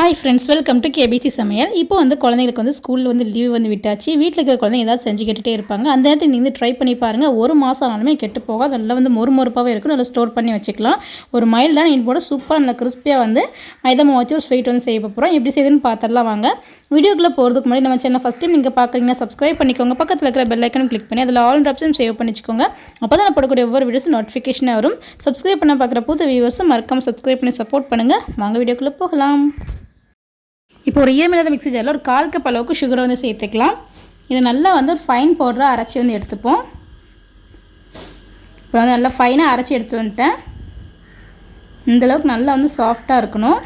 Hi friends welcome to KBC சமையல் இப்போ வந்து குழந்தைங்களுக்கு வந்து ஸ்கூலில் வந்து லீவ் வந்து விட்டாச்சு. வீட்டில் இருக்கிற குழந்தைங்க ஏதாவது செஞ்சு கேட்டுகிட்டே இருப்பாங்க. அந்த நேரத்தில் நீங்கள் ட்ரை பண்ணி பாருங்கள் ஒரு மாதம் ஆனாலுமே கெட்டு போகாது. நல்லா வந்து மொறு மொறுப்பாகவே இருக்கும். நல்லா ஸ்டோர் பண்ணி வச்சுக்கலாம். ஒரு மைல் தான் நீங்கள் போட சூப்பராக நல்லா கிறிஸ்பியாக வந்து மைதமா வச்சு ஒரு ஸ்வீட் வந்து செய்ய போகிறோம் எப்படி செய்யுதுன்னு பார்த்துடலாம் வாங்க. வீடியோக்குள்ளே போகிறதுக்கு முன்னாடி நம்ம சேனல் ஃபஸ்ட் டைம் நீங்கள் பார்க்குறீங்கன்னா சப்ஸ்கிரைப் பண்ணிக்கோங்க. பக்கத்தில் இருக்கிற பெல் ஐக்கன் கிளிக் பண்ணி அதில் ஆல் ஆப்ஷன் சேவ் பண்ணிக்கோங்க அப்போ தான் நான் போடக்கூடிய ஒவ்வொரு வீடியோஸும் நோட்டிஃபிகேஷனாக வரும். சப்ஸ்கிரைப் பண்ண பார்க்குற புது வியூவர்ஸும் மறக்காமல் சப்ஸ்கிரைப் பண்ணி சப்போர்ட் பண்ணுங்கள் வாங்க வீடியோக்குள்ளே போகலாம். இப்போ ஒரு ஈரமில்லாத மிக்ஸி ஜாரில் ஒரு கால் கப் அளவுக்கு சுகரை வந்து சேர்த்துக்கலாம். இதை நல்லா வந்து ஒரு ஃபைன் பவுடராக அரைச்சி வந்து எடுத்துப்போம். இப்போ வந்து நல்லா ஃபைனாக அரைச்சி எடுத்து வந்துட்டேன். இந்தளவுக்கு நல்லா வந்து சாஃப்டாக இருக்கணும்.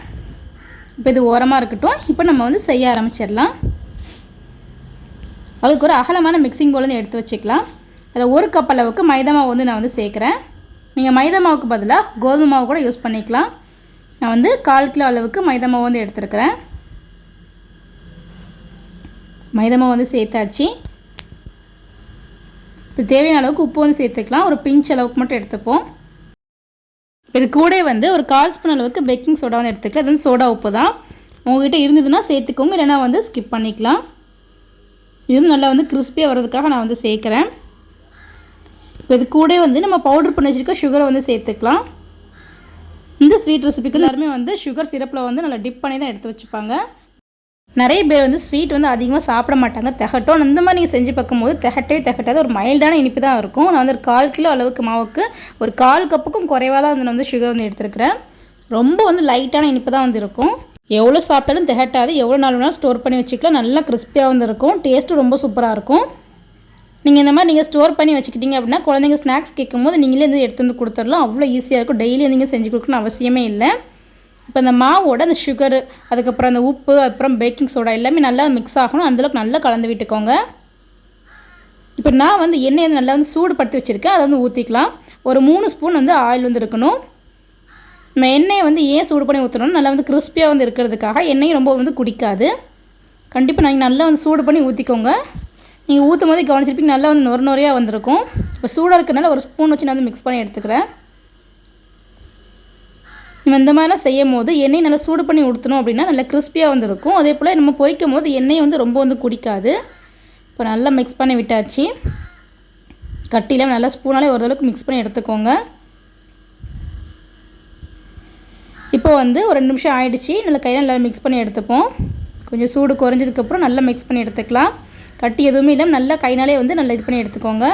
இப்போ இது ஓரமாக இருக்கட்டும். இப்போ நம்ம வந்து செய்ய ஆரம்பிச்சிடலாம். அதுக்கு ஒரு அகலமான மிக்சிங் போல் வந்து எடுத்து வச்சுக்கலாம். அதில் ஒரு கப் அளவுக்கு மைதா மாவு வந்து நான் வந்து சேர்க்குறேன். நீங்கள் மைதா மாவுக்கு பதிலாக கோதுமை மாவு கூட யூஸ் பண்ணிக்கலாம். நான் வந்து கால் கிலோ அளவுக்கு மைதா மாவு வந்து எடுத்துருக்கிறேன். மைதமாக வந்து சேர்த்தாச்சு. இப்போ தேவையான அளவுக்கு உப்பு வந்து சேர்த்துக்கலாம். ஒரு பிஞ்ச் அளவுக்கு மட்டும் எடுத்துப்போம். இப்போ இது கூட வந்து ஒரு கால் ஸ்பூன் அளவுக்கு பேக்கிங் சோடா வந்து எடுத்துக்கலாம். இது வந்து சோடா உப்பு தான் உங்கள்கிட்ட இருந்ததுன்னா சேர்த்துக்கோங்க. இல்லைனா வந்து ஸ்கிப் பண்ணிக்கலாம். இது நல்லா வந்து கிறிஸ்பியாக வர்றதுக்காக நான் வந்து சேர்க்குறேன். இப்போ இது கூட வந்து நம்ம பவுடர் பண்ணி வச்சுருக்க சுகரை வந்து சேர்த்துக்கலாம். இந்த ஸ்வீட் ரெசிபிக்கு எல்லாருமே வந்து சுகர் சிரப்பில் வந்து நல்லா டிப் பண்ணி தான் எடுத்து வச்சுப்பாங்க. நிறைய பேர் வந்து ஸ்வீட் வந்து அதிகமாக சாப்பிட மாட்டாங்க. திகட்டும். அந்த மாதிரி நீங்கள் செஞ்சு பார்க்கும்போது திகட்டவே திகட்டாது. ஒரு மைல்டான இனிப்பு தான் இருக்கும். நான் வந்து ஒரு கால் கிலோ அளவுக்கு மாவுக்கு ஒரு கால் கப்புக்கும் குறைவாக தான் வந்து வந்து சுகர் வந்து எடுத்துருக்கிறேன். ரொம்ப வந்து லைட்டான இனிப்பு தான் வந்து இருக்கும். எவ்வளோ சாப்பிட்டாலும் திகட்டாது. எவ்வளோ நாள் வேணாலும் ஸ்டோர் பண்ணி வச்சுக்கலாம். நல்லா கிறிஸ்பியாக வந்து இருக்கும். டேஸ்ட்டும் ரொம்ப சூப்பராக இருக்கும். நீங்கள் இந்த மாதிரி நீங்கள் ஸ்டோர் பண்ணி வச்சுக்கிட்டீங்க அப்படின்னா குழந்தைங்க ஸ்நாக்ஸ் கேட்கும்போது நீங்களே வந்து எடுத்து வந்து கொடுத்துடலாம். அவ்வளோ ஈஸியாக இருக்கும். டெய்லி நீங்கள் செஞ்சு கொடுக்கணும் அவசியமே இல்லை. இப்போ அந்த மாவோட அந்த சுகரு அதுக்கப்புறம் அந்த உப்பு அப்புறம் பேக்கிங் சோடா எல்லாமே நல்லா மிக்ஸ் ஆகணும். அந்தளவுக்கு நல்லா கலந்து விட்டுக்கோங்க. இப்போ நான் வந்து எண்ணெய் வந்து நல்லா வந்து சூடுபடுத்தி வச்சுருக்கேன். அதை வந்து ஊற்றிக்கலாம் ஒரு மூணு ஸ்பூன் வந்து ஆயில் வந்து இருக்கணும். நம்ம எண்ணெயை வந்து ஏன் சூடு பண்ணி ஊற்றணும் நல்லா வந்து கிறிஸ்பியாக வந்து இருக்கிறதுக்காக எண்ணெயும் ரொம்ப வந்து குடிக்காது. கண்டிப்பாக நீங்கள் நல்லா வந்து சூடு பண்ணி ஊற்றிக்கோங்க நீங்கள் ஊற்றும் போது கவனிச்சிருப்பீங்க நல்லா வந்து நொறு நொறையாக வந்திருக்கும். இப்போ சூடாக இருக்கிறனால ஒரு ஸ்பூன் வச்சு நான் வந்து மிக்ஸ் பண்ணி எடுத்துக்கிறேன். நம்ம இந்த மாதிரிலாம் செய்யும் போது எண்ணெய் நல்லா சூடு பண்ணி ஊற்றணும் அப்படின்னா நல்லா கிறிஸ்பியாக வந்துருக்கும் அதே போல் நம்ம பொரிக்கும் போது எண்ணெய் வந்து ரொம்ப வந்து குடிக்காது. இப்போ நல்லா மிக்ஸ் பண்ணி விட்டாச்சு. கட்டியில் நல்லா ஸ்பூனாலே ஓரளவுக்கு மிக்ஸ் பண்ணி எடுத்துக்கோங்க. இப்போ வந்து ஒரு ரெண்டு நிமிஷம் ஆயிடுச்சு. நல்லா கையில் நல்லா மிக்ஸ் பண்ணி எடுத்துப்போம். கொஞ்சம் சூடு குறைஞ்சதுக்கப்புறம் நல்லா மிக்ஸ் பண்ணி எடுத்துக்கலாம். கட்டி எதுவுமே இல்லாமல் நல்லா கைனாலே வந்து நல்லா இது பண்ணி எடுத்துக்கோங்க.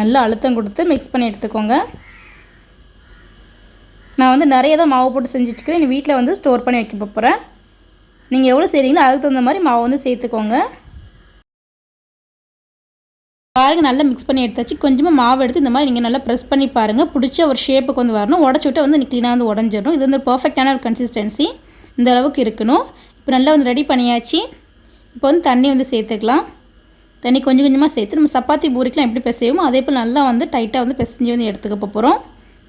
நல்லா அழுத்தம் கொடுத்து மிக்ஸ் பண்ணி எடுத்துக்கோங்க. நான் வந்து நிறைய தான் மாவு போட்டு செஞ்சுட்ருக்கிறேன். என் வீட்டில் வந்து ஸ்டோர் பண்ணி வைக்க போகிறேன் நீங்கள் எவ்வளோ செய்கிறீங்களோ அதுக்கு தகுந்த மாதிரி மாவு வந்து சேர்த்துக்கோங்க. பாருங்கள் நல்லா மிக்ஸ் பண்ணி எடுத்தாச்சு. கொஞ்சமாக மாவு எடுத்து இந்த மாதிரி நீங்கள் நல்லா ப்ரெஸ் பண்ணி பாருங்கள் பிடிச்ச ஒரு ஷேப்புக்கு வந்து வரணும். உடச்சி விட்டு வந்து க்ளீனாக வந்து உடஞ்சிடணும். இது வந்து பர்ஃபெக்டான ஒரு கன்சிஸ்டன்சி இந்த அளவுக்கு இருக்கணும். இப்போ நல்லா வந்து ரெடி பண்ணியாச்சு. இப்போ வந்து தண்ணி வந்து சேர்த்துக்கலாம். தண்ணி கொஞ்சம் கொஞ்சமாக சேர்த்து நம்ம சப்பாத்தி பூரிக்கெலாம் எப்படி பிசையுமோ அதே போல் நல்லா வந்து டைட்டாக வந்து பிசைஞ்சு வந்து எடுத்துக்க போகிறோம்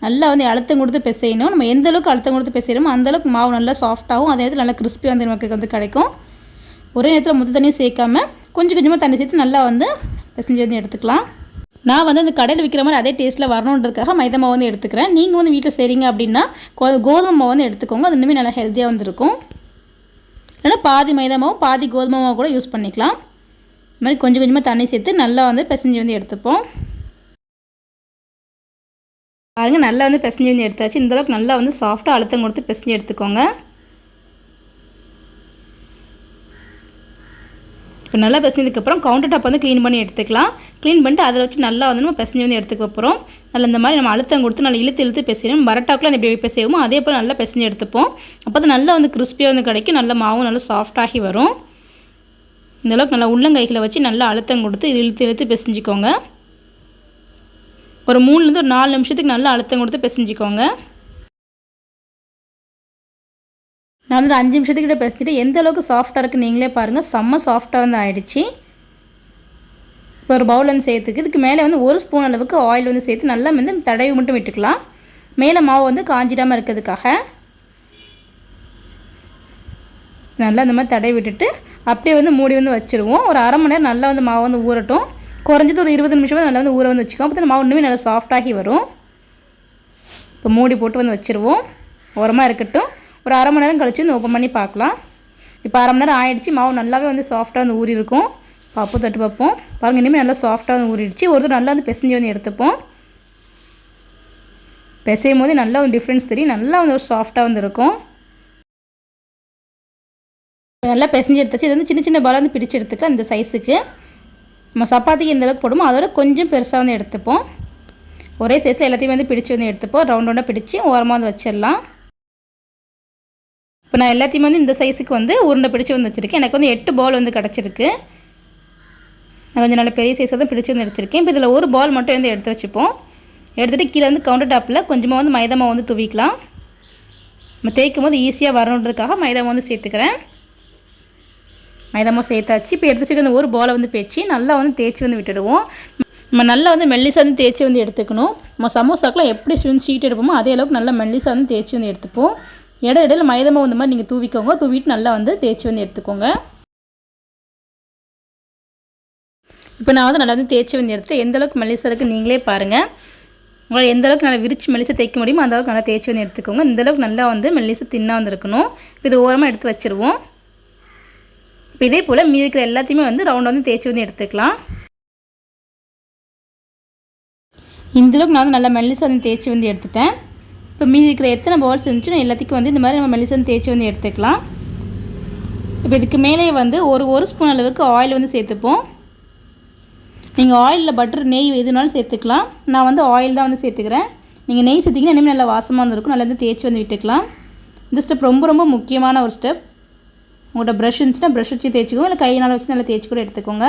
நல்லா வந்து அழுத்தம் கொடுத்து பிசையணும். நம்ம எந்த அளவுக்கு அழுத்தம் கொடுத்து பிசையணுமோ அந்தளவுக்கு மாவு நல்லா சாஃப்ட்டாகவும் அதே நேரத்தில் நல்லா கிறிஸ்பி வந்து நமக்கு வந்து கிடைக்கும். ஒரே நேரத்தில் முத்து தண்ணியும் சேர்க்காம கொஞ்சம் கொஞ்சமாக தண்ணி சேர்த்து நல்லா வந்து பிசைஞ்சு வந்து எடுத்துக்கலாம். நான் வந்து அந்த கடையில் விற்கிற மாதிரி அதே டேஸ்ட்டில் வரணுன்றதுக்காக மைதா மாவு வந்து எடுத்துக்கிறேன். நீங்கள் வந்து வீட்டில் செய்கிறீங்க அப்படின்னா கோதுமை மாவு வந்து எடுத்துக்கோங்க. அது இன்னுமே நல்லா ஹெல்த்தியாக வந்துருக்கும் இல்லைன்னா பாதி மைதா மாவும் பாதி கோதுமை மாவு கூட யூஸ் பண்ணிக்கலாம். இது மாதிரி கொஞ்சம் கொஞ்சமாக தண்ணி சேர்த்து நல்லா வந்து பிசைஞ்சு வந்து எடுத்துப்போம். பாருங்கள் நல்லா வந்து பிசைஞ்சு வந்து எடுத்தாச்சு. இந்தளவுக்கு நல்லா வந்து சாஃப்டாக அழுத்தம் கொடுத்து பிசைஞ்சு எடுத்துக்கோங்க. இப்போ நல்லா பிசைஞ்சதுக்கப்புறம் கவுண்டர் டாப் வந்து க்ளீன் பண்ணி எடுத்துக்கலாம். க்ளீன் பண்ணிட்டு அதில் வச்சு நல்லா வந்து நம்ம பிசைஞ்சு வந்து எடுத்துக்க போகிறோம் நல்லா இந்த மாதிரி நம்ம அழுத்தம் கொடுத்து நல்லா இழுத்து இழுத்து பிசையணும். பரட்டாக்கில் அந்த பேபி பிசைவோமோ அதே போல் நல்லா பிசைஞ்சு எடுத்துப்போம். அப்போ தான் நல்லா வந்து கிறிஸ்பியாக வந்து கிடைக்கும். நல்ல மாவும் நல்லா சாஃப்டாகி வரும். இந்தளவுக்கு நல்லா உள்ளங்கைகளை வச்சு நல்லா அழுத்தம் கொடுத்து இது இழுத்து இழுத்து பிசைஞ்சிக்கோங்க. ஒரு மூணுலேருந்து ஒரு நாலு நிமிஷத்துக்கு நல்லா அழுத்தம் கொடுத்து பிசைஞ்சிக்கோங்க. நான் வந்து அஞ்சு நிமிஷத்துக்கிட்ட பேசிட்டு எந்த அளவுக்கு சாஃப்டாக இருக்குது நீங்களே பாருங்கள் செம்ம சாஃப்டாக வந்து ஆகிடுச்சி இப்போ ஒரு பவுல் வந்து சேர்த்துக்கு. இதுக்கு மேலே வந்து ஒரு ஸ்பூன் அளவுக்கு ஆயில் வந்து சேர்த்து நல்லா வந்து தடவி மட்டும் விட்டுக்கலாம். மேலே மாவு வந்து காஞ்சிடாமல் இருக்கிறதுக்காக. நல்லா இந்த மாதிரி தடவி விட்டுட்டு அப்படியே வந்து மூடி வந்து வச்சுருவோம். ஒரு அரை மணி நேரம் நல்லா வந்து மாவு வந்து ஊறட்டும். குறைஞ்சது ஒரு இருபது நிமிஷமாக நல்லா வந்து ஊற வந்து வச்சுக்கோம் அப்போ மாவு இன்னுமே நல்லா சாஃப்டாகி வரும். இப்போ மூடி போட்டு வந்து வச்சுருவோம். உரமாக இருக்கட்டும். ஒரு அரை மணி நேரம் கழித்து வந்து ஓப்பன் பண்ணி பார்க்கலாம். இப்போ அரை மணி நேரம் ஆயிடுச்சு. மாவு நல்லாவே வந்து சாஃப்டாக வந்து ஊறி இருக்கும் பார்ப்போம் தட்டு பார்ப்போம். பாருங்கள் இனிமேல் நல்லா சாஃப்டாக வந்து ஊறிடுச்சு. ஒரு தடவை நல்லா வந்து பிசைஞ்சு வந்து எடுத்துப்போம். பிசையும் போது நல்லா ஒரு டிஃப்ரென்ஸ் தெரியும். நல்லா வந்து ஒரு சாஃப்டாக வந்து இருக்கும். நல்லா பிசைஞ்சு எடுத்தாச்சு. இது வந்து சின்ன சின்ன பாலாக வந்து பிடிச்சி எடுத்துக்கலாம் இந்த சைஸுக்கு நம்ம சப்பாத்திக்கு எந்த அளவுக்கு போடுமோ அதோட கொஞ்சம் பெருசாக வந்து எடுத்துப்போம். ஒரே சைஸில் எல்லாத்தையும் வந்து பிடிச்சி வந்து எடுத்துப்போம். ரவுண்ட் ரவுண்டாக பிடிச்சி ஓரமாக வந்து வச்சிடலாம். இப்போ நான் எல்லாத்தையும் வந்து இந்த சைஸுக்கு வந்து உருண்டை பிடிச்சி வந்து வச்சுருக்கேன். எனக்கு வந்து எட்டு பால் வந்து கிடச்சிருக்கு. நான் கொஞ்சம் நல்ல பெரிய சைஸாக தான் பிடிச்சி வந்து எடுத்திருக்கேன். இப்போ இதில் ஒரு பால் மட்டும் வந்து எடுத்து வச்சுப்போம். எடுத்துகிட்டு கீழே வந்து கவுண்டர் டாப்பில் கொஞ்சமாக வந்து மைதா மாவு வந்து துவிக்கலாம். நம்ம தேய்க்கும் போது ஈஸியாக வரணுன்றதுக்காக மைதா வந்து சேர்த்துக்கிறேன். மைதா சேர்த்தாச்சு இப்போ எடுத்து வச்சுக்க அந்த ஒரு பாலை வந்து பேச்சு நல்லா வந்து தேய்ச்சி வந்து விட்டுடுவோம். நம்ம நல்லா வந்து மெல்லிசாக வந்து தேய்ச்சி வந்து எடுத்துக்கணும். நம்ம சமோசாக்கெலாம் எப்படி வந்து ஷீட் எடுப்போமோ அதே அளவுக்கு நல்லா மெல்லிசாக வந்து தேய்ச்சி வந்து எடுத்துப்போம். இட இடையில மைதமாக மாவு இந்த மாதிரி நீங்கள் தூவிக்கோங்க. தூவிட்டு நல்லா வந்து தேய்ச்சி வந்து எடுத்துக்கோங்க. இப்போ நான் வந்து நல்லா வந்து தேய்ச்சி வந்து எடுத்து எந்த அளவுக்கு மெல்லிசாக இருக்குது நீங்களே பாருங்கள் உங்களால் எந்த அளவுக்கு நல்லா விரிச்சு மெல்லிசை தேய்க்க முடியுமோ அந்த அளவுக்கு நல்லா தேய்ச்சி வந்து எடுத்துக்கோங்க. இந்த அளவுக்கு நல்லா வந்து மெல்லிசை தின்னாக வந்து இருக்கணும். இப்போ இது ஓரமாக எடுத்து வச்சுருவோம். இப்போ இதே போல் மீதி இருக்கிற எல்லாத்தையுமே வந்து ரவுண்ட் வந்து தேய்ச்சி வந்து எடுத்துக்கலாம். இந்தளவுக்கு நான் வந்து நல்லா மெல்லிசா வந்து தேய்ச்சி வந்து எடுத்துட்டேன். இப்போ மீதி இருக்கிற எத்தனை பவுல்ஸ் இருந்துச்சுன்னா எல்லாத்துக்கும் வந்து இந்த மாதிரி நம்ம மெல்லிசா வந்து தேய்ச்சி வந்து எடுத்துக்கலாம். இப்போ இதுக்கு மேலே வந்து ஒரு ஒரு ஸ்பூன் அளவுக்கு ஆயில் வந்து சேர்த்துப்போம். நீங்கள் ஆயிலில் பட்டர் நெய் எதுனாலும் சேர்த்துக்கலாம். நான் வந்து ஆயில் தான் வந்து சேர்த்துக்கிறேன். நீங்கள் நெய் சேர்த்திங்கன்னா இனிமேல் நல்லா வாசமாக வந்துருக்கும் நல்லா வந்து தேய்ச்சி வந்து விட்டுக்கலாம். இந்த ஸ்டெப் ரொம்ப ரொம்ப முக்கியமான ஒரு ஸ்டெப் உங்கள்கிட்ட ப்ரஷ் இருந்துச்சுன்னா ப்ரஷ் வச்சு தேய்ச்சிக்கோங்க. இல்லை கையினால் வச்சு நல்லா தேய்ச்சி கூட எடுத்துக்கோங்க.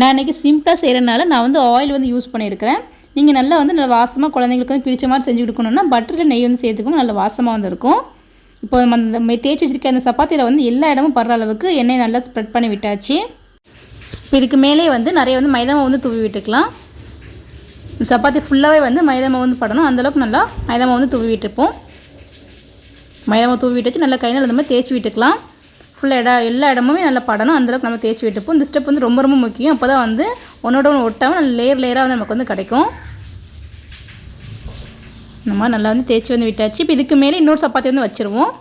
நான் இன்றைக்கி சிம்பிளாக செய்கிறனால நான் வந்து ஆயில் வந்து யூஸ் பண்ணியிருக்கிறேன். நீங்கள் நல்லா வந்து நல்லா வாசமாக குழந்தைங்களுக்கு வந்து பிடிச்ச மாதிரி செஞ்சு கொடுக்கணுன்னா பட்டரில் நெய் வந்து சேர்த்துக்கோங்க. நல்லா வாசமாக வந்து இருக்கும். இப்போ அந்த தேய்ச்சி வச்சுருக்க அந்த சப்பாத்தியில் வந்து எல்லா இடமும் படுற அளவுக்கு எண்ணெய் நல்லா ஸ்ப்ரெட் பண்ணி விட்டாச்சு. இப்போ இதுக்கு மேலே வந்து நிறைய வந்து மைதா மாவு வந்து தூவி விட்டுக்கலாம். சப்பாத்தி ஃபுல்லாகவே வந்து மைதா மாவு வந்து படணும். அந்தளவுக்கு நல்லா மைதா மாவு வந்து தூவி விட்டுருப்போம். மைதா மாவு தூவி விட்டுச்சு. நல்லா கையில் இந்த மாதிரி தேய்ச்சி விட்டுக்கலாம். ஃபுல்லாக இடம் எல்லா இடமுமே நல்லா படணும் அந்தளவுக்கு நம்ம தேய்ச்சி விட்டுப்போம். இந்த ஸ்டெப் வந்து ரொம்ப ரொம்ப முக்கியம். அப்போ தான் வந்து ஒன்றோட ஒன்று ஒட்டாமல் நல்ல லேயர் லேயராக வந்து நமக்கு வந்து கிடைக்கும். இந்த மாதிரி நல்லா வந்து தேய்ச்சி வந்து விட்டாச்சு. இப்போ இதுக்கு மேலே இன்னொரு சப்பாத்தி வந்து வச்சுருவோம்.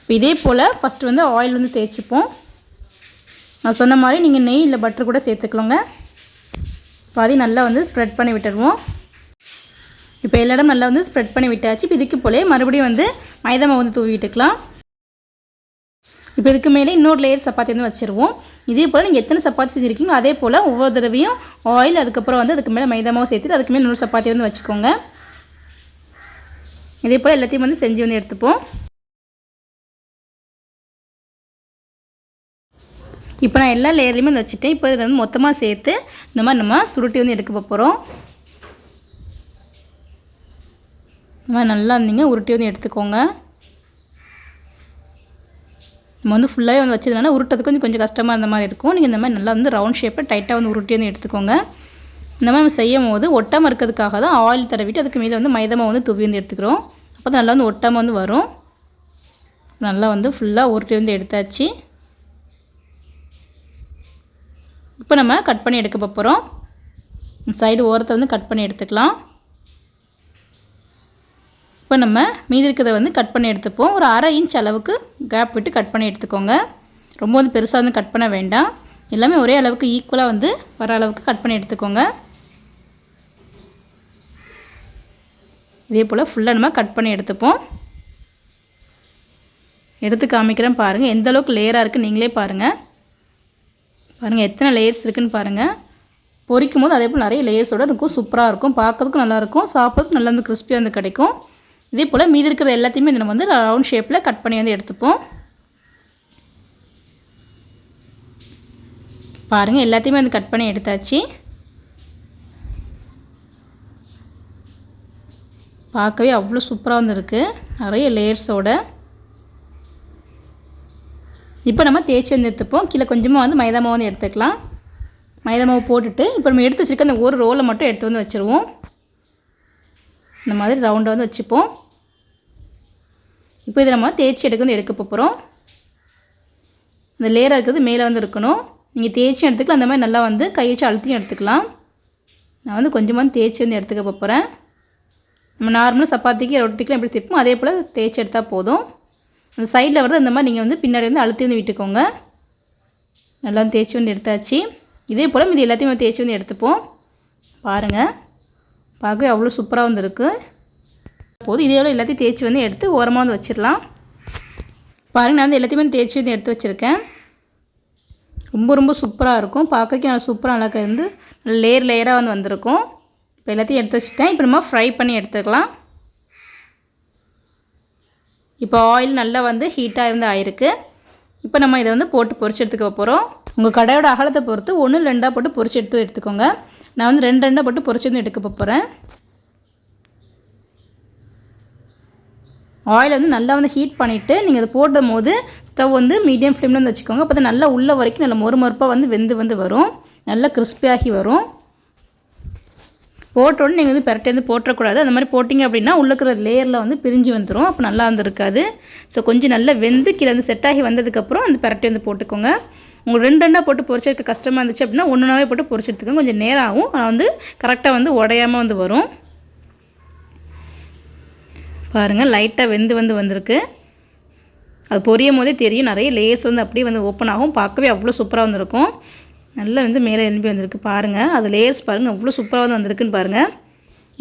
இப்போ இதே போல் ஃபஸ்ட்டு வந்து ஆயில் வந்து தேய்ச்சிப்போம். நான் சொன்ன மாதிரி நீங்கள் நெய் இல்லை பட்டர் கூட சேர்த்துக்கலோங்க. பாதி நல்லா வந்து ஸ்ப்ரெட் பண்ணி விட்டுருவோம். இப்போ எல்லா இடம் நல்லா வந்து ஸ்ப்ரெட் பண்ணி விட்டாச்சு. இப்போ இதுக்கு போலே மறுபடியும் வந்து மைதா மாவு வந்து தூவி விட்டுக்கலாம் இப்போ இதுக்கு மேலே இன்னொரு லேயர் சப்பாத்தி வந்து வச்சுருவோம். இதே போல் நீங்கள் எத்தனை சப்பாத்தி செஞ்சுருக்கீங்களோ அதே போல் ஒவ்வொரு தடவையும் ஆயில் அதுக்கப்புறம் வந்து அதுக்கு மேலே மைதா மாவு சேர்த்துட்டு அதுக்கு மேலே இன்னொரு சப்பாத்தி வந்து வச்சுக்கோங்க. இதே போல் எல்லாத்தையும் வந்து செஞ்சு வந்து எடுத்துப்போம். இப்போ நான் எல்லா லேயர்லையுமே வந்து வச்சுட்டேன். இப்போ இதில் வந்து மொத்தமாக சேர்த்து இந்த மாதிரி நம்ம சுருட்டி வந்து எடுக்க போகிறோம் இந்த மாதிரி நல்லா இருந்தீங்க. உருட்டி வந்து எடுத்துக்கோங்க. நம்ம வந்து ஃபுல்லாகவே வந்து வச்சதுனால உருட்டதுக்கு வந்து கொஞ்சம் கஷ்டமாக இருந்த மாதிரி இருக்கும். நீங்கள் இந்த மாதிரி நல்லா வந்து ரவுண்ட் ஷேப்பை டைட்டாக வந்து உருட்டி வந்து எடுத்துக்கோங்க. இந்த மாதிரி நம்ம செய்யும் போது ஒட்டாமல் இருக்கிறதுக்காக தான் ஆயில் தடவிட்டு அதுக்கு மேலே வந்து மைதமாக வந்து துவி வந்து எடுத்துக்கிறோம். அப்போ தான் நல்லா வந்து ஒட்டாமல் வந்து வரும். நல்லா வந்து ஃபுல்லாக உருட்டி வந்து எடுத்தாச்சு. இப்போ நம்ம கட் பண்ணி எடுக்க போகிறோம் சைடு ஓரத்தை வந்து கட் பண்ணி எடுத்துக்கலாம். இப்போ நம்ம மீதி இருக்கிறத வந்து கட் பண்ணி எடுத்துப்போம். ஒரு அரை இன்ச் அளவுக்கு கேப் விட்டு கட் பண்ணி எடுத்துக்கோங்க. ரொம்ப வந்து பெருசாக வந்து கட் பண்ண வேண்டாம். எல்லாமே ஒரே அளவுக்கு ஈக்குவலாக வந்து வர அளவுக்கு கட் பண்ணி எடுத்துக்கோங்க. இதே போல் ஃபுல்லாக நம்ம கட் பண்ணி எடுத்துப்போம். எடுத்து காமிக்கிறேன் பாருங்கள் எந்த அளவுக்கு லேயராக இருக்குது நீங்களே பாருங்கள் பாருங்கள் எத்தனை லேயர்ஸ் இருக்குதுன்னு பாருங்கள் பொரிக்கும் போது அதே போல் நிறைய லேயர்ஸோடு இருக்கும். சூப்பராக இருக்கும். பார்க்கறதுக்கும் நல்லாயிருக்கும் சாப்பிட்றதுக்கு நல்லா வந்து கிறிஸ்பியாக வந்து கிடைக்கும். இதே போல் மீதி இருக்கிற எல்லாத்தையுமே நம்ம வந்து ரவுண்ட் ஷேப்பில் கட் பண்ணி வந்து எடுத்துப்போம். பாருங்கள் எல்லாத்தையுமே வந்து கட் பண்ணி எடுத்தாச்சு. பார்க்கவே அவ்வளோ சூப்பராக வந்துருக்கு. நிறைய லேயர்ஸோட இப்போ நம்ம தேய்ச்சி வந்து எடுத்துப்போம். கீழே கொஞ்சமாக வந்து மைதா மாவு வந்து எடுத்துக்கலாம். மைதா மாவு போட்டுட்டு இப்போ நம்ம எடுத்து வச்சுருக்க அந்த ஒரு ரோலை மட்டும் எடுத்து வந்து வச்சுருவோம். இந்த மாதிரி ரவுண்டை வந்து வச்சுப்போம். இப்போ இதை நம்ம தேய்ச்சி எடுக்க வந்து எடுக்க போகிறோம் இந்த லேயராக இருக்கிறது மேலே வந்து இருக்கணும். நீங்கள் தேய்ச்சி எடுத்துக்கலாம். அந்த மாதிரி நல்லா வந்து கை வச்சு அழுத்தியும் எடுத்துக்கலாம். நான் வந்து கொஞ்சமாக தேய்ச்சி வந்து எடுத்துக்க போகிறேன் நம்ம நார்மலாக சப்பாத்திக்கு ரொட்டிக்கெலாம் எப்படி தைப்போம் அதே போல் தேய்ச்சி எடுத்தால் போதும். அந்த சைடில் வரது இந்த மாதிரி நீங்கள் வந்து பின்னாடி வந்து அழுத்தி வந்து விட்டுக்கோங்க. நல்லா தேய்ச்சி வந்து எடுத்தாச்சு. இதே போல் இது எல்லாத்தையும் தேய்ச்சி வந்து எடுத்துப்போம். பாருங்கள் பார்க்க அவ்வளோ சூப்பராக வந்துருக்கு. போதும் இதே எவ்வளோ எல்லாத்தையும் தேய்ச்சி வந்து எடுத்து ஓரமாக வந்து வச்சிடலாம். பாருங்கள் நான் வந்து எல்லாத்தையுமே தேய்ச்சி வந்து எடுத்து வச்சுருக்கேன். ரொம்ப ரொம்ப சூப்பராக இருக்கும். பார்க்கறதுக்கு நல்லா சூப்பராக நல்லா இருந்து லேயர் லேயராக வந்து வந்திருக்கும். இப்போ எல்லாத்தையும் எடுத்து வச்சுட்டேன். இப்போ நம்ம ஃப்ரை பண்ணி எடுத்துக்கலாம். இப்போ ஆயில் நல்லா வந்து ஹீட்டாக இருந்து ஆயிருக்கு. இப்போ நம்ம இதை வந்து போட்டு பொரிச்சு எடுத்துக்க போகிறோம் உங்கள் கடையோட அகலத்தை பொறுத்து ஒன்று ரெண்டாக போட்டு பொறிச்சு எடுத்து எடுத்துக்கோங்க. நான் வந்து ரெண்டு ரெண்டாக போட்டு பொரிச்சு வந்து எடுக்க போகிறேன் ஆயில் வந்து நல்லா வந்து ஹீட் பண்ணிவிட்டு நீங்கள் அதை போடும் போது ஸ்டவ் வந்து மீடியம் ஃப்ளேமில் வந்து வச்சுக்கோங்க. அப்போ தான் நல்லா உள்ள வரைக்கும் நல்லா மொறு மொறுப்பாக வந்து வெந்து வந்து வரும். நல்லா கிறிஸ்பியாகி வரும். போட்டோன்னு நீங்கள் வந்து பெரட்டை வந்து போட்டக்கூடாது அந்த மாதிரி போட்டிங்க அப்படின்னா உள்ள இருக்கிற லேயரில் வந்து பிரிஞ்சு வந்துடும் அப்போ நல்லா வந்து இருக்காது. ஸோ கொஞ்சம் நல்லா வெந்து கீழே வந்து செட் ஆகி வந்ததுக்கப்புறம் அந்த பெரட்டை வந்து போட்டுக்கோங்க. உங்களுக்கு ரெண்டு ரெண்டாக போட்டு பொறிச்சிருக்க கஷ்டமாக இருந்துச்சு அப்படின்னா ஒன்றுனாவே போட்டு பொரிச்சு எடுத்துக்கோங்க. கொஞ்சம் நேரம் ஆகும். ஆனால் வந்து கரெக்டாக வந்து உடையாமல் வந்து வரும். பாருங்கள் லைட்டாக வெந்து வந்து வந்திருக்கு. அது பொரியும் போதே தெரியும். நிறைய லேயர்ஸ் வந்து அப்படியே வந்து ஓப்பன் ஆகும். பார்க்கவே அவ்வளோ சூப்பராக வந்திருக்கும். நல்லா வந்து மேலே எழும்பி வந்திருக்கு பாருங்கள் அது லேயர்ஸ் பாருங்கள் அவ்வளோ சூப்பராக வந்து வந்திருக்குன்னு பாருங்கள்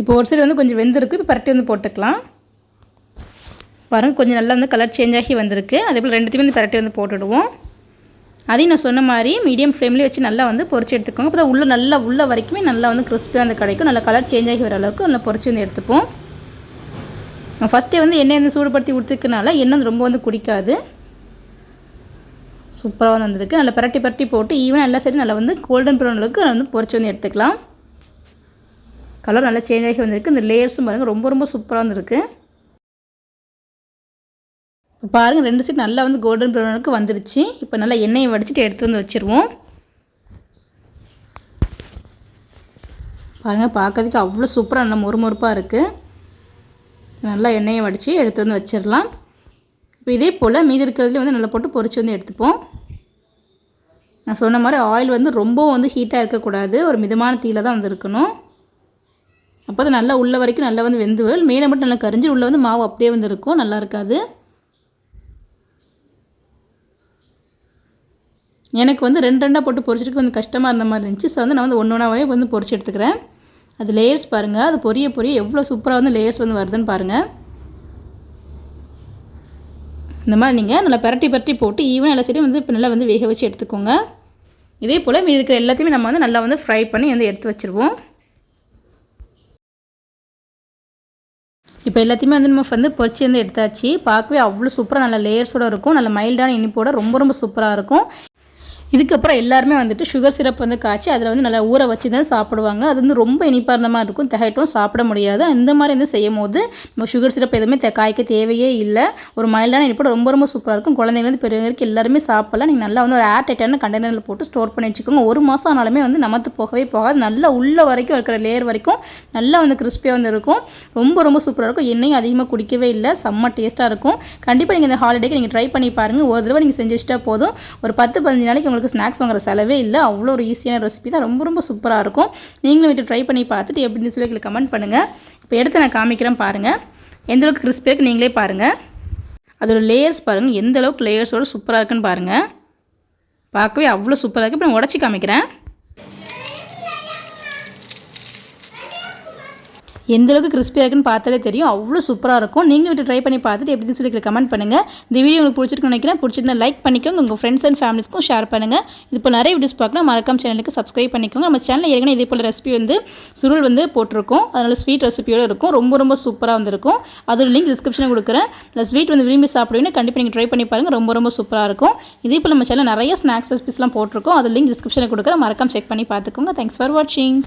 இப்போ ஒரு சைடு வந்து கொஞ்சம் வெந்திருக்கு. இப்போ பரட்டி வந்து போட்டுக்கலாம். பாருங்கள் கொஞ்சம் நல்லா வந்து கலர் சேஞ்ச் ஆகி வந்திருக்கு. அதே போல் ரெண்டுத்தையும் வந்து பரட்டி வந்து போட்டுடுவோம். அதையும் நான் சொன்ன மாதிரி மீடியம் ஃப்ளேம்லேயே வச்சு நல்லா வந்து பொறிச்சு எடுத்துக்கோங்க. அப்போ தான் உள்ளே நல்லா உள்ள வரைக்குமே நல்லா வந்து கிறிஸ்பியாக வந்து கிடைக்கும். நல்லா கலர் சேஞ்ச் ஆகி வர அளவுக்கு நல்லா பொரிச்சு வந்து எடுத்துப்போம். நான் ஃபஸ்ட்டே வந்து எண்ணெய் வந்து சூடுபடுத்தி ஊற்றுக்கனால எண்ணெய் வந்து ரொம்ப வந்து குடிக்காது. சூப்பராக வந்திருக்கு. நல்லா பரட்டி பரட்டி போட்டு ஈவனாக எல்லா சைடும் நல்லா வந்து கோல்டன் ப்ரௌன் அளவுக்கு வந்து பொறிச்சு வந்து எடுத்துக்கலாம். கலர் நல்லா சேஞ்ச் ஆகி வந்திருக்கு. இந்த லேயர்ஸும் பாருங்கள் ரொம்ப ரொம்ப சூப்பராக வந்துருக்கு. இப்போ பாருங்கள் ரெண்டு சைடு நல்லா வந்து கோல்டன் ப்ரௌனுக்கு வந்துருச்சு. இப்போ நல்லா எண்ணெயை வடிச்சிட்டு எடுத்து வந்து வச்சுருவோம். பாருங்கள் பார்க்கறதுக்கு அவ்வளோ சூப்பராக நல்லா மொறுமொறுப்பாக இருக்குது நல்லா எண்ணெயை வடித்து எடுத்து வந்து வச்சிடலாம். இப்போ இதே போல் மீதி இருக்கிறதுலேயும் வந்து நல்லா போட்டு பொறிச்சு வந்து எடுத்துப்போம். நான் சொன்ன மாதிரி ஆயில் வந்து ரொம்ப வந்து ஹீட்டாக இருக்கக்கூடாது. ஒரு மிதமான தீயில் தான் வந்து இருக்கணும். அப்போ தான் நல்லா உள்ள வரைக்கும் நல்லா வந்து வெந்து வரும். மேலே மட்டும் நல்லா கரிஞ்சு உள்ளே வந்து மாவு அப்படியே வந்து இருக்கும். நல்லா இருக்காது. எனக்கு வந்து ரெண்டு ரெண்டாக போட்டு பொரிச்சிட்டு கொஞ்சம் கஷ்டமாக இருந்த மாதிரி இருந்துச்சு. ஸோ வந்து நான் வந்து ஒன்று ஒன்றாவே வந்து பொரிச்சு எடுத்துக்கிறேன். அது லேயர்ஸ் பாருங்கள் அது பொரிய பொரிய எவ்வளோ சூப்பராக வந்து லேயர்ஸ் வந்து வருதுன்னு பாருங்கள் இந்த மாதிரி நீங்கள் நல்லா பரட்டி பரட்டி போட்டு ஈவன் எல்லா சைடும் வந்து இப்போ நல்லா வந்து வேக வச்சு எடுத்துக்கோங்க. இதே போல் மீதி இருக்கிற எல்லாத்தையுமே நம்ம வந்து நல்லா வந்து ஃப்ரை பண்ணி வந்து எடுத்து வச்சுருவோம். இப்போ எல்லாத்தையுமே வந்து நம்ம வந்து பொறிச்சு வந்து எடுத்தாச்சு. பார்க்கவே அவ்வளோ சூப்பராக நல்ல லேயர்ஸோடு இருக்கும். நல்ல மைல்டான இனிப்போட ரொம்ப ரொம்ப சூப்பராக இருக்கும். இதுக்கப்புறம் எல்லாருமே வந்துட்டு சுகர் சிரப் வந்து காய்ச்சி அதில் வந்து நல்லா ஊற வச்சு தான் சாப்பிடுவாங்க. அது வந்து ரொம்ப இனிப்பாக இருந்த மாதிரி இருக்கும். திகட்டும் சாப்பிட முடியாது. இந்த மாதிரி வந்து செய்யும் போது நம்ம சுகர் சிரப் எதுவுமே காய்க்க தேவையே இல்லை. ஒரு மைல்டான இனிப்போட ரொம்ப ரொம்ப சூப்பராக இருக்கும். குழந்தைங்க வந்து பெரியவங்களுக்கு எல்லாருமே சாப்பிடலாம். நீங்கள் நல்லா வந்து ஒரு ஏர் டைட்டான கண்டெய்னரில் போட்டு ஸ்டோர் பண்ணி வச்சுக்கோங்க. ஒரு மாதம் ஆனாலுமே வந்து நமத்து போகவே போகாது. நல்லா உள்ள வரைக்கும் இருக்கிற லேயர் வரைக்கும் நல்லா வந்து கிறிஸ்பியாக வந்து இருக்கும். ரொம்ப ரொம்ப சூப்பராக இருக்கும். எண்ணெயும் அதிகமாக குடிக்கவே இல்லை. செம்ம டேஸ்ட்டாக இருக்கும். கண்டிப்பாக நீங்கள் இந்த ஹாலிடேக்கு நீங்கள் ட்ரை பண்ணி பாருங்கள் ஒரு தடவை நீங்கள் செஞ்சு வச்சுட்டா போதும். ஒரு பத்து பதினஞ்சு நாளைக்கு உங்களுக்கு ஸ்நாக்ஸ் வாங்குற செலவே இல்லை. அவ்வளோ ஒரு ஈஸியான ரெசிபி தான். ரொம்ப ரொம்ப சூப்பராக இருக்கும். நீங்களும் வீட்டு ட்ரை பண்ணி பார்த்துட்டு எப்படின்னு சொல்லி கமெண்ட் பண்ணுங்கள் இப்போ எடுத்து நான் காமிக்கிறேன் பாருங்கள் எந்தளவுக்கு கிறிஸ்பியாக நீங்களே பாருங்கள் அதோட லேயர்ஸ் பாருங்கள் எந்த அளவுக்கு லேயர்ஸோடு சூப்பராக இருக்குன்னு பாருங்கள் பார்க்கவே அவ்வளோ சூப்பராக இருக்குது இப்போ நான் உடச்சி காமிக்கிறேன். எந்த அளவுக்கு கிறிஸ்பியாக இருக்குன்னு பார்த்தாலே தெரியும். அவ்வளோ சூப்பராக இருக்கும். நீங்கள் விட்டு ட்ரை பண்ணி பார்த்துட்டு எப்படி சொல்லி கமெண்ட் பண்ணுங்கள் இந்த வீடியோ உங்களுக்கு பிடிச்சிருக்குன்னு நினைக்கிறேன். பிடிச்சிருந்தா லைக் பண்ணிக்கோங்க. உங்கள் ஃப்ரெண்ட்ஸ் அண்ட் ஃபேமிலிஸ்க்கும் ஷேர் பண்ணுங்கள் இது இப்போ நிறைய வீடியோஸ் பார்க்கலாம். மறக்காம சேனலுக்கு சப்ஸ்கிரைப் பண்ணிக்கோங்க. நம்ம சேனலில் ஏற்கனவே இதே போல் ரெசிபி வந்து சுருள் வந்து போட்டிருக்கோம். அதனால் ஸ்வீட் ரெசிபியோடு இருக்கும். ரொம்ப ரொம்ப சூப்பராக வந்துருக்கும். அதோட லிங்க் டிஸ்கிரிப்ஷனில் கொடுக்குறேன். இல்லை ஸ்வீட் வந்து விரும்பி சாப்பிடுவீங்கன்னா கண்டிப்பாக நீங்கள் ட்ரை பண்ணி பாருங்கள் ரொம்ப ரொம்ப சூப்பராக இருக்கும். இதே போல் நம்ம சேனல் நிறைய ஸ்நாக்ஸ் ரெசிபிஸ்லாம் போட்டிருக்கோம். அது லிங்க் டிஸ்கிரிப்ஷனில் கொடுக்குறேன். மறக்காம செக் பண்ணி பார்த்துக்கோங்க. தேங்க்ஸ் ஃபார் வாட்சிங்